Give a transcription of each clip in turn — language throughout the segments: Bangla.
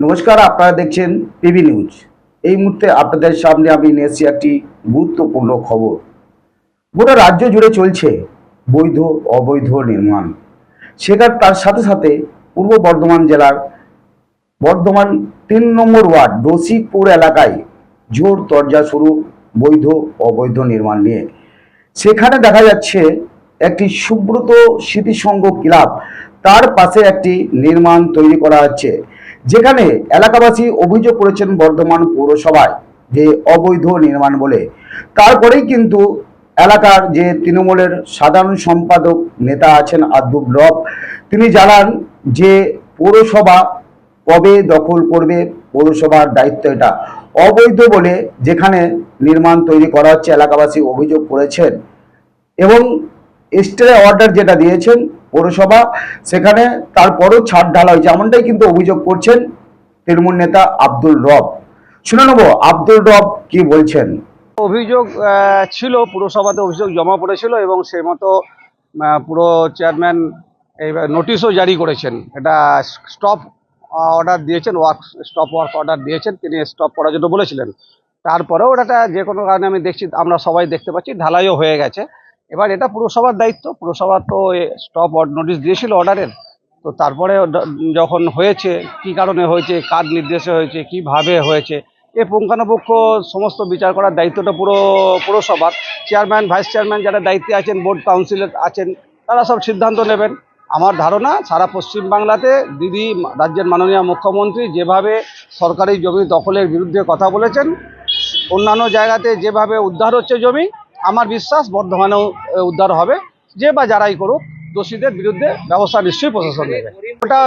নমস্কার, আপনারা দেখছেন পিবি নিউজ এই মুহূর্তে আপনাদের সামনে আমি নিয়ে এসেছি একটি গুরুত্বপূর্ণ খবর। গোটা রাজ্য জুড়ে চলছে বৈধ, অবৈধ নির্মাণ। সেখানে তার সাথে সাথে পূর্ব বর্ধমান জেলার বর্ধমান তিন নম্বর ওয়ার্ড রসিকপুর এলাকায় জোর তরজা শুরু বৈধ, অবৈধ নির্মাণ নিয়ে। সেখানে দেখা যাচ্ছে একটি সুব্রত স্মৃতিসংঘ ক্লাব তার পাশে একটি নির্মাণ তৈরি করা হচ্ছে। যেখানে এলাকাবাসী অভিযোগ করেছেন বর্ধমান পৌরসভায় যে অবৈধ নির্মাণ বলে। তারপরেই কিন্তু এলাকার যে তৃণমূলের সাধারণ সম্পাদক নেতা আছেন আব্দুল রব, তিনি জানান যে পৌরসভা কবে দখল করবে, পৌরসভার দায়িত্ব এটা। অবৈধ বলে যেখানে নির্মাণ তৈরি করা হচ্ছে, এলাকাবাসী অভিযোগ করেছেন এবং স্টে অর্ডার যেটা দিয়েছেন পৌরসভা, সেখানে তারপরও ছাড় ঢালা হয়েছে। এমনটাই কিন্তু অভিযোগ করছেন তৃণমূল নেতা আব্দুল রব। শুনে নেব, আব্দুল রব কি বলছেন? অভিযোগ ছিল, পুরসভাতে অভিযোগ জমা পড়েছিল এবং সেই মতো পুরো চেয়ারম্যান এই নোটিশও জারি করেছেন। এটা স্টপ অর্ডার দিয়েছেন, ওয়ার্ক, স্টপ ওয়ার্ক অর্ডার দিয়েছেন, তিনি স্টপ করার জন্য বলেছিলেন। তারপরেও ওটা যে কোনো কারণে আমি দেখছি, আমরা সবাই দেখতে পাচ্ছি, ঢালাইও হয়ে গেছে। এবার এটা পুরসভার দায়িত্ব। পুরসভা তো স্টপ নোটিশ দিয়েছিল অর্ডারের তো তারপরে যখন হয়েছে, কি কারণে হয়েছে, কার নির্দেশে হয়েছে, কীভাবে হয়েছে, এ পুঙ্খানুপুঙ্খ সমস্ত বিচার করার দায়িত্বটা পুরো, পুরসভার। চেয়ারম্যান ভাইস চেয়ারম্যান যারা দায়িত্বে আছেন বোর্ড কাউন্সিলর আছেন, তারা সব সিদ্ধান্ত নেবেন। আমার ধারণা, সারা পশ্চিমবাংলাতে দিদি, রাজ্যের মাননীয় মুখ্যমন্ত্রী যেভাবে সরকারি জমি দখলের বিরুদ্ধে কথা বলেছেন, অন্যান্য জায়গাতে যেভাবে উদ্ধার হচ্ছে জমি আমার বিশ্বাস বর্ধমানেও উদ্ধার হবে। যে বা যারাই করুক, দোষীদের বিরুদ্ধে ব্যবস্থা নিশ্চয়ই প্রশাসন নেবে। ওটা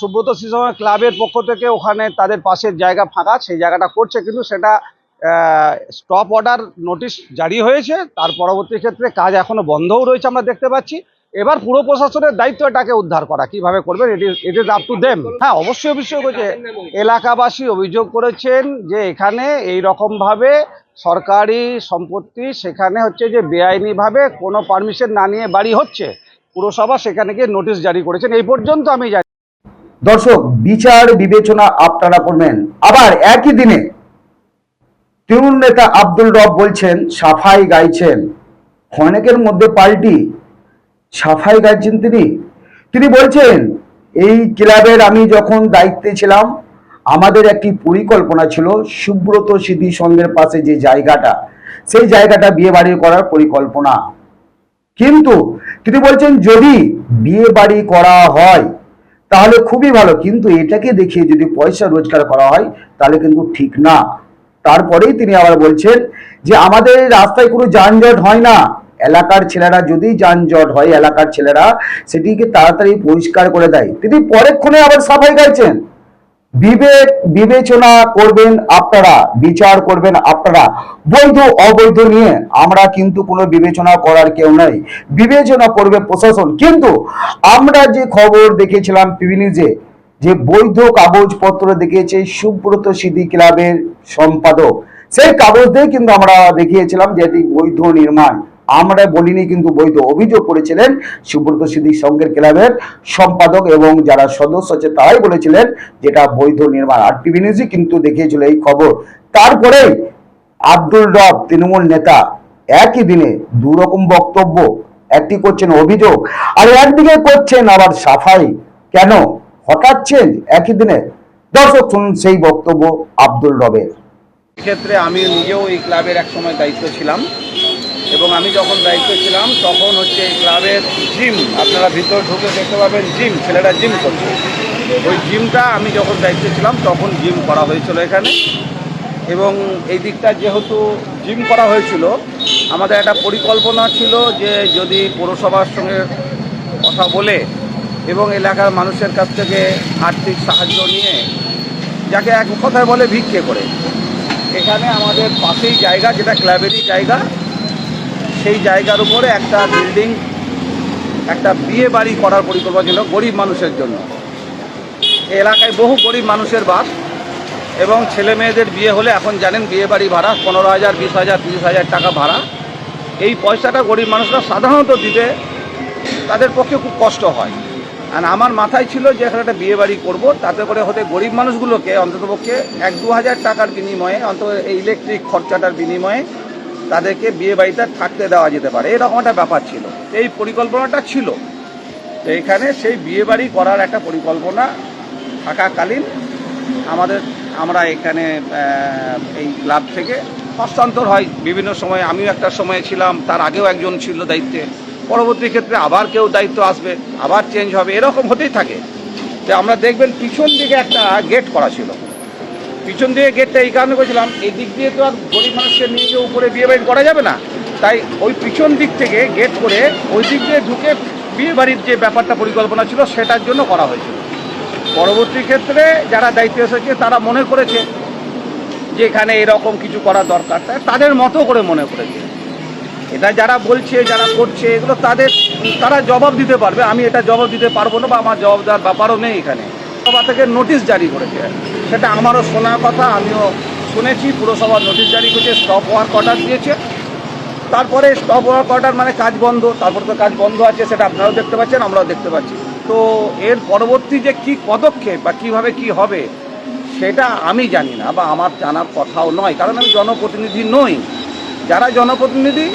সুব্রত শিশু ক্লাবের পক্ষ থেকে ওখানে তাদের পাশের জায়গা ফাঁকা, সেই জায়গাটা করছে কিন্তু সেটা স্টপ অর্ডার নোটিশ জারি হয়েছে। তার পরবর্তী ক্ষেত্রে কাজ এখনও বন্ধও রয়েছে আমরা দেখতে পাচ্ছি। এবার পুরো প্রশাসনের দায়িত্ব এটাকে উদ্ধার করা, কীভাবে করবেন এটি ইজ আপ টু দেম হ্যাঁ অবশ্যই অবশ্যই করেছে এলাকাবাসী অভিযোগ করেছেন যে এখানে এই রকম ভাবে সরকারি সম্পত্তি সেখানে হচ্ছে যে বেআইনিভাবে কোনো পারমিশন না নিয়ে বাড়ি হচ্ছে, পুরসভা সেখানে গিয়ে নোটিশ জারি করেছেন। এই পর্যন্ত আমি জানি দর্শক, বিচার, বিবেচনা আপনারা করবেন। আবার একই দিনে তৃণমূল নেতা আব্দুল রব বলছেন, সাফাই গাইছেন। অনেকের মধ্যে পাল্টি, সাফাই গাইছেন তিনি। তিনি বলছেন, এই ক্লাবের আমি যখন দায়িত্বে ছিলাম আমাদের একটি পরিকল্পনা ছিল সুব্রত স্মৃতি সংঘের পাশে যে জায়গাটা, সেই জায়গাটা বিয়ে বাড়ি করার পরিকল্পনা। কিন্তু তিনি বলছেন, যদি বিয়ে বাড়ি করা হয়, তাহলে খুবই ভালো, কিন্তু এটাকে দেখিয়ে যদি পয়সা রোজগার করা হয়, তাহলে কিন্তু ঠিক না। তারপরেই তিনি আবার বলছেন যে, আমাদের রাস্তায় কোনো যানজট হয় না। এলাকার ছেলেরা যদি যানজট হয়, এলাকার ছেলেরা সেটিকে তাড়াতাড়ি পরিষ্কার করে দেয়। তিনি পরেক্ষণে আবার সাফাই গাইছেন। বিবেক বিবেচনা করবেন আপনারা, বিচার করবেন আপনারা। বৈধ, অবৈধ নিয়ে আমরা কিন্তু কোনো বিবেচনা করার কেউ নাই। বিবেচনা করবে প্রশাসন। কিন্তু আমরা যে খবর দেখেছিলাম টিভি নিউজে, যে বৈধ কাগজপত্র দেখিয়েছে সুব্রত সিদ্ধি ক্লাবের সম্পাদক। সেই কাগজ দিয়ে কিন্তু আমরা দেখিয়েছিলাম যে এটি বৈধ নির্মাণ। আমরা বলিনি কিন্তু বৈধ অভিযোগ করেছিলেন সুব্রত সিদ্ধি সংঘের ক্লাবের সম্পাদক এবং যারা সদস্য আছে তারাই বলেছিলেন যেটা বৈধ নির্মাণ। আর টিভি নিউজই কিন্তু দেখিয়েছিল এই খবর। তারপরে আব্দুল রব, তৃণমূল নেতা, একই দিনে দু রকম বক্তব্য, একটি করছেন অভিযোগ, আর একদিকে করছেন আবার সাফাই। কেন? হঠাৎ চেঞ্জ একই দিনে। দর্শক, শুনুন সেই বক্তব্য আব্দুল রবের। ক্ষেত্রে আমি নিজেও এই ক্লাবের এক সময় দায়িত্ব ছিলাম। এবং আমি যখন দায়িত্ব ছিলাম, তখন হচ্ছে এই ক্লাবের জিম আপনারা ভিতর ঢুকে দেখতে পাবেন জিম ছেলেরা জিম করছে। ওই জিমটা আমি যখন দায়িত্ব ছিলাম, তখন জিম করা হয়েছিল এখানে। এবং এই দিকটা যেহেতু জিম করা হয়েছিল, আমাদের একটা পরিকল্পনা ছিল যে যদি পৌরসভার সঙ্গে কথা বলে এবং এলাকার মানুষের কাছ থেকে আর্থিক সাহায্য নিয়ে যাকে এক কথায় বলে ভিক্ষে করে, এখানে আমাদের পাশেই জায়গা, যেটা ক্লাবেরই জায়গা সেই জায়গার উপরে একটা বিল্ডিং একটা বিয়ে বাড়ি করার পরিকল্পনা ছিল গরিব মানুষের জন্য। এলাকায় বহু গরিব মানুষের বাস এবং ছেলে মেয়েদের বিয়ে হলে এখন জানেন বিয়ে বাড়ি ভাড়া পনেরো হাজার, বিশ হাজার, তিরিশ হাজার টাকা ভাড়া। এই পয়সাটা গরিব মানুষরা সাধারণত দিতে তাদের পক্ষে খুব কষ্ট হয়। আর আমার মাথায় ছিল যে এখানে একটা বিয়ে বাড়ি করব, তাতে করে হতে গরিব মানুষগুলোকে অন্ততপক্ষে এক দু হাজার টাকার বিনিময়ে, অন্তত এই ইলেকট্রিক খরচাটার বিনিময়ে তাদেরকে বিয়ে বাড়িতে থাকতে দেওয়া যেতে পারে। এরকম একটা ব্যাপার ছিল। এই পরিকল্পনাটা ছিল। তো এখানে সেই বিয়ে বাড়ি করার একটা পরিকল্পনা থাকাকালীন আমাদের, আমরা এখানে এই ক্লাব থেকে হস্তান্তর হয়। বিভিন্ন সময় আমিও একটা সময় ছিলাম, তার আগেও একজন ছিল দায়িত্বে। পরবর্তী ক্ষেত্রে আবার কেউ দায়িত্ব আসবে, আবার চেঞ্জ হবে, এরকম হতেই থাকে। তো আমরা দেখবেন পিছন দিকে একটা গেট করা ছিল। পিছন দিকে গেটটা এই কারণে করেছিলাম, এই দিক দিয়ে তো আর গরিব মানুষকে নিয়ে উপরে বিয়ে বাড়ি করা যাবে না। তাই ওই পিছন দিক থেকে গেট করে ওই দিক দিয়ে ঢুকে বিয়ে বাড়ির যে ব্যাপারটা পরিকল্পনা ছিল, সেটার জন্য করা হয়েছিল। পরবর্তী ক্ষেত্রে যারা দায়িত্বে এসেছে, তারা মনে করেছে যে এখানে এরকম কিছু করা দরকার। তাই তাদের মতো করে মনে করেছে। এটা যারা বলছে, যারা করছে, এগুলো তাদের, তারা জবাব দিতে পারবে। আমি এটা জবাব দিতে পারব না বা আমার জবাব দেওয়ার ব্যাপারও নেই এখানে। সভা থেকে নোটিশ জারি করেছে। সেটা আমারও শোনা কথা, আমিও শুনেছি, পুরসভার নোটিশ জারি করেছে স্টপ ওয়ার্ক অর্ডার দিয়েছে। তারপরে স্টপ ওয়ার্ক অর্ডার মানে কাজ বন্ধ, তারপরে তো কাজ বন্ধ আছে, সেটা আপনারাও দেখতে পাচ্ছেন, আমরাও দেখতে পাচ্ছি। তো এর পরবর্তী যে কি পদক্ষেপ বা কীভাবে কি হবে, সেটা আমি জানি না, বা আমার জানার কথাও নয়, কারণ আমি জনপ্রতিনিধি নই। যারা জনপ্রতিনিধি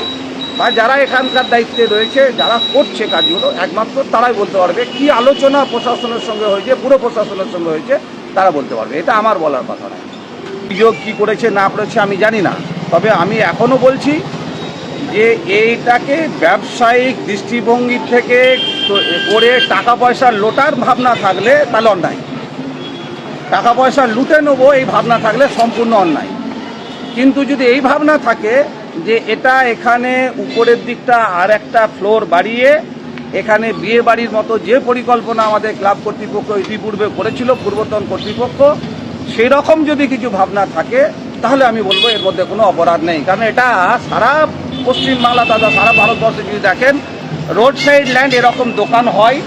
বা যারা এখানকার দায়িত্বে রয়েছে, যারা করছে কাজগুলো, একমাত্র তারাই বলতে পারবে কি আলোচনা প্রশাসনের সঙ্গে হয়েছে, পুরো প্রশাসনের সঙ্গে হয়েছে, তারা বলতে পারবে। এটা আমার বলার কথা নয় অভিযোগ কী করেছে, না করেছে, আমি জানি না। তবে আমি এখনও বলছি যে এইটাকে ব্যবসায়িক দৃষ্টিভঙ্গি থেকে করে টাকা পয়সা লোটার ভাবনা থাকলে তাহলে অন্যায়। টাকা পয়সা লুটে নেব, এই ভাবনা থাকলে সম্পূর্ণ অন্যায়। কিন্তু যদি এই ভাবনা থাকে যে এটা এখানে উপরের দিকটা আর একটা ফ্লোর বাড়িয়ে এখানে বিয়ে বাড়ির মতো যে পরিকল্পনা আমাদের ক্লাব কর্তৃপক্ষ ইতিপূর্বে করেছিল, পূর্বতন কর্তৃপক্ষ সেই রকম যদি কিছু ভাবনা থাকে, তাহলে আমি বলব এর মধ্যে কোনো অপরাধ নেই। কারণ এটা সারা পশ্চিমবাংলা তথা সারা ভারতবর্ষে যদি দেখেন, রোড সাইড ল্যান্ড এরকম দোকান হয়,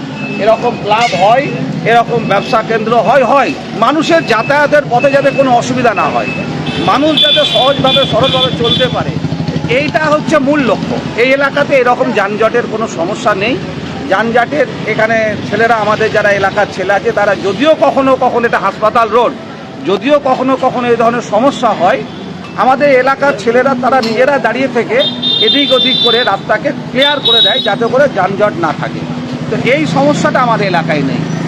এরকম ক্লাব হয়, এরকম ব্যবসা কেন্দ্র হয় হয়। মানুষের যাতায়াতের পথে যাতে কোনো অসুবিধা না হয়। মানুষ যাতে সহজভাবে, সরলভাবে চলতে পারে। এইটা হচ্ছে মূল লক্ষ্য। এই এলাকাতে এরকম যানজটের কোনো সমস্যা নেই। যানজটের এখানে ছেলেরা, আমাদের যারা এলাকার ছেলে আছে, তারা যদিও কখনো কখনো এটা হাসপাতাল রোড, যদিও কখনো কখনো এই ধরনের সমস্যা হয়। আমাদের এলাকার ছেলেরা, তারা নিজেরা দাঁড়িয়ে থেকে এদিক ওদিক করে রাস্তাকে ক্লিয়ার করে দেয়, যাতে করে যানজট না থাকে। তো এই সমস্যাটা আমাদের এলাকায় নেই।